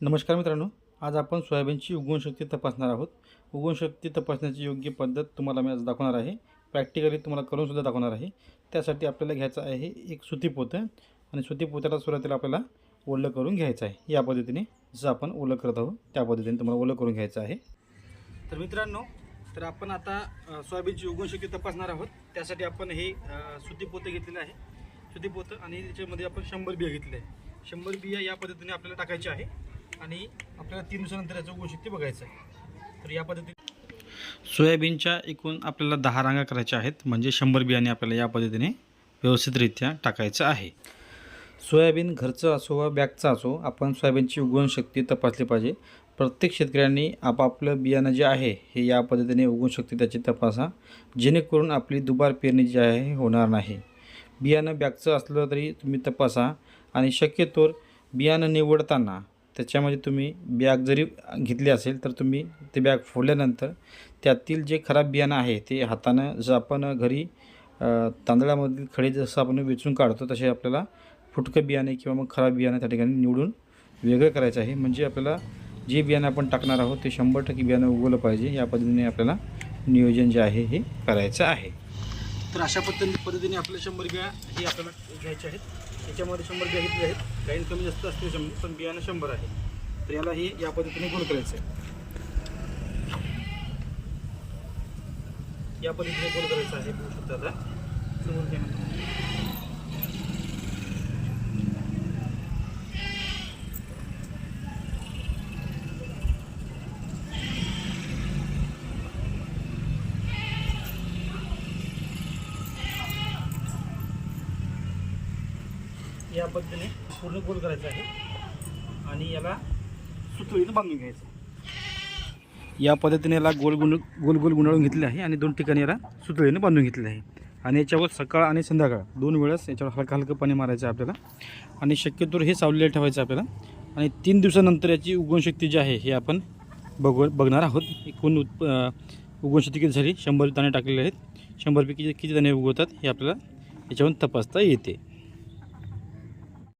नमस्कार मित्रांनो आज आपण सोयाबीनची उगवणशक्ती तपासणार आहोत. उगवणशक्ती तपासण्याची योग्य पद्धत तुम्हाला मी आज दाखवणार आहे. प्रॅक्टिकली तुम्हाला करूनसुद्धा दाखवणार आहे. त्यासाठी आपल्याला घ्यायचं आहे एक सुती पोतं आणि सुती पोत्याला सुरुवातीला आपल्याला ओलं करून घ्यायचं आहे. या पद्धतीने जसं आपण ओलं करत आहोत त्या पद्धतीने तुम्हाला ओलं करून घ्यायचं आहे. तर मित्रांनो तर आपण आता सोयाबीनची सोयाबीनची उगवणशक्ती तपासणार आहोत. त्यासाठी आपण हे सुती पोतं घेतलेलं आहे. सुती पोतं आणि त्याच्यामध्ये आपण शंभर बिया घेतले आहे. शंभर बिया या पद्धतीने आपल्याला टाकायचे आहे. आणि आपल्याला तीन दिवसानंतर याचं उगवणशक्ती बघायचं आहे. तर या पद्धतीने सोयाबीनच्या एकूण आपल्याला दहा रांगा करायच्या आहेत. म्हणजे शंभर बियाणे आपल्याला या पद्धतीने व्यवस्थितरित्या टाकायचं आहे. सोयाबीन घरचं असो वा बॅगचं असो आपण सोयाबीनची उगवणशक्ती तपासली पाहिजे. प्रत्येक शेतकऱ्यांनी आपापलं बियाणं जे आहे हे या पद्धतीने उगवणशक्ती त्याची तपासा. जेणेकरून आपली दुबार पेरणी जी आहे होणार नाही. बियाणं बॅगचं असलं तरी तुम्ही तपासा. आणि शक्यतोवर बियाणं निवडताना त्याच्यामध्ये तुम्ही बॅग जरी घेतली असेल तर तुम्ही ते बॅग फोडल्यानंतर त्यातील जे खराब बियाणं आहे ते हातानं जसं आपण घरी तांदळामधील खडे जसं आपण वेचून काढतो तसे आपल्याला फुटकं बियाणे किंवा मग खराब बियाणं त्या ठिकाणी निवडून वेगळं करायचं आहे. म्हणजे आपल्याला जे बियाणं आपण टाकणार आहोत ते शंभर टक्के बियाणं उगवलं पाहिजे. या पद्धतीने आपल्याला नियोजन जे आहे हे करायचं आहे. तर अशा पद्धतीने पद्धतीने आपल्या शंभर बिया हे आपल्याला घ्यायचे आहेत. याच्यामध्ये शंभर बिया घेतल्या आहेत. काही कमी जास्त असते शंभर पण बियाणं शंभर आहे. तर याला हे या पद्धतीने गोल करायचं आहे या पद्धतीने गोल करायचं आहे बघू शकता आता. समोर या पद्धतीने पूर्ण गोल करायचं आहे. आणि याला सुतळीनं बांधून घ्यायचं. या पद्धतीने याला गोल गुण गोल गोल गुंडाळून घेतले आहे आणि दोन ठिकाणी याला सुतळीनं बांधून घेतले आहे. आणि याच्यावर सकाळ आणि संध्याकाळ दोन वेळेस याच्यावर हलकं हलकं पाणी मारायचं आहे आपल्याला. आणि शक्यतो हे सावलेलं ठेवायचं आपल्याला. आणि तीन दिवसानंतर याची उगवणशक्ती जी आहे हे आपण बघ बघणार आहोत. एकूण उत्प उगवणशक्ती किती झाली? शंभर दाणे टाकलेले आहेत. शंभरपैकी किती दाणे उगवतात हे आपल्याला याच्यावरून तपासता येते.